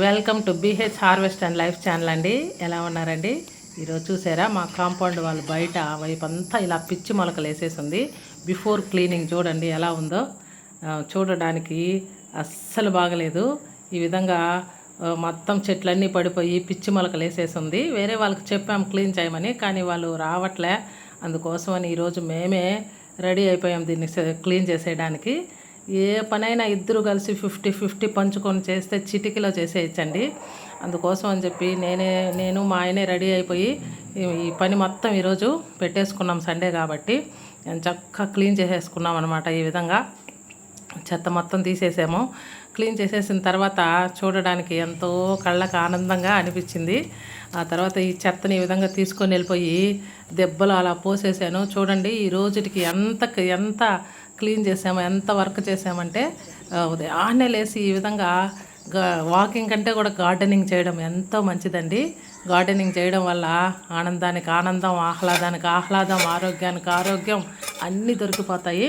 Welcome to BH harvest and life channel అండి. ఎలా ఉన్నారండి? ఈరోజు చూసారా మా కాంపౌండ్ వాళ్ళు బయట వైపు అంతా ఇలా పిచ్చి మొలకలు వేసేసింది. బిఫోర్ క్లీనింగ్ చూడండి ఎలా ఉందో. చూడడానికి అస్సలు బాగలేదు. ఈ విధంగా మొత్తం చెట్లన్నీ పడిపోయి పిచ్చి మొలకలు వేసేసింది. వేరే వాళ్ళకి చెప్పాం క్లీన్ చేయమని కానీ వాళ్ళు రావట్లే. అందుకోసమని ఈరోజు మేమే రెడీ అయిపోయాం దీన్ని క్లీన్ చేసేయడానికి. ఏ పనైనా ఇద్దరు కలిసి ఫిఫ్టీ ఫిఫ్టీ పంచుకొని చేస్తే చిటికలో చేసేయచ్చండి. అందుకోసం అని చెప్పి నేనే నేను మా ఆయనే రెడీ అయిపోయి ఈ- పని మొత్తం ఈరోజు పెట్టేసుకున్నాం సండే కాబట్టి. చక్కగా క్లీన్ చేసేసుకున్నాం అనమాట ఈ విధంగా. చెత్త మొత్తం తీసేసాము. క్లీన్ చేసేసిన తర్వాత చూడడానికి ఎంతో కళ్ళకు ఆనందంగా అనిపించింది. ఆ తర్వాత ఈ చెత్తని ఈ విధంగా తీసుకొని వెళ్ళిపోయి దెబ్బలు అలా పోసేసాను. చూడండి ఈ రోజుకి ఎంత ఎంత క్లీన్ చేసాము ఎంత వర్క్ చేసామంటే ఉదయాన్నే లేసి ఈ విధంగా వాకింగ్ కంటే కూడా గార్డెనింగ్ చేయడం ఎంతో మంచిదండి. గార్డెనింగ్ చేయడం వల్ల ఆనందానికి ఆనందం ఆహ్లాదానికి ఆహ్లాదం ఆరోగ్యానికి ఆరోగ్యం అన్నీ దొరికిపోతాయి.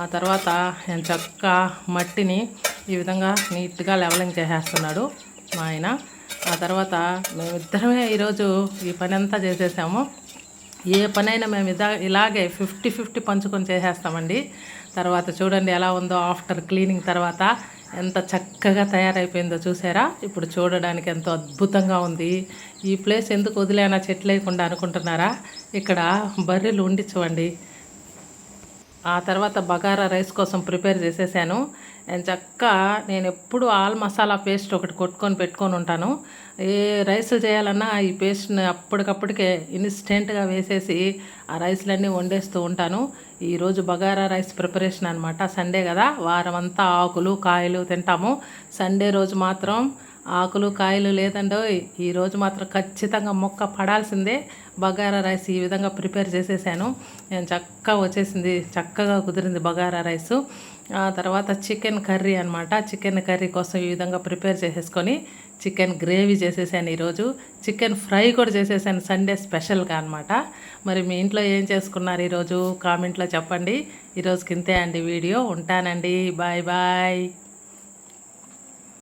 ఆ తర్వాత నేను చక్క మట్టిని ఈ విధంగా నీట్గా లెవలింగ్ చేసేస్తున్నాడు మా ఆయన. ఆ తర్వాత మేమిద్దరమే ఈరోజు ఈ పని అంతా చేసేసాము. ఏ పనైనా మేము ఇదా ఇలాగే ఫిఫ్టీ ఫిఫ్టీ పంచుకొని చేసేస్తామండి. తర్వాత చూడండి ఎలా ఉందో ఆఫ్టర్ క్లీనింగ్ తర్వాత ఎంత చక్కగా తయారైపోయిందో చూసారా? ఇప్పుడు చూడడానికి ఎంతో అద్భుతంగా ఉంది. ఈ ప్లేస్ ఎందుకు వదిలేనా చెట్లు లేకుండా అనుకుంటున్నారా? ఇక్కడ బర్రెలు ఉండించవండి ఆ తర్వాత బగారా రైస్ కోసం ప్రిపేర్ చేసేసాను. చక్క నేను ఎప్పుడు ఆల్ మసాలా పేస్ట్ ఒకటి కొట్టుకొని పెట్టుకొని ఉంటాను. ఏ రైస్ చేయాలన్నా ఈ పేస్ట్ని అప్పటికప్పటికే ఇన్స్టెంట్గా వేసేసి ఆ రైస్లన్నీ వండేస్తూ ఉంటాను. ఈరోజు బగారా రైస్ ప్రిపరేషన్ అనమాట సండే కదా వారం అంతా ఆకులు కాయలు తింటాము. సండే రోజు మాత్రం ఆకులు కాయలు లేదండో ఈరోజు మాత్రం ఖచ్చితంగా మొక్క పడాల్సిందే. బగారా రైస్ ఈ విధంగా ప్రిపేర్ చేసేసాను. నేను చక్కగా వచ్చేసింది చక్కగా కుదిరింది బగారా రైసు. ఆ తర్వాత చికెన్ కర్రీ అనమాట చికెన్ కర్రీ కోసం ఈ విధంగా ప్రిపేర్ చేసేసుకొని చికెన్ గ్రేవీ చేసేసాను ఈరోజు. చికెన్ ఫ్రై కూడా చేసేసాను సండే స్పెషల్గా అనమాట మరి మీ ఇంట్లో ఏం చేసుకున్నారు ఈరోజు? కామెంట్లో చెప్పండి. ఈరోజుకి ఇంతే అండి వీడియో. ఉంటానండి. Bye bye.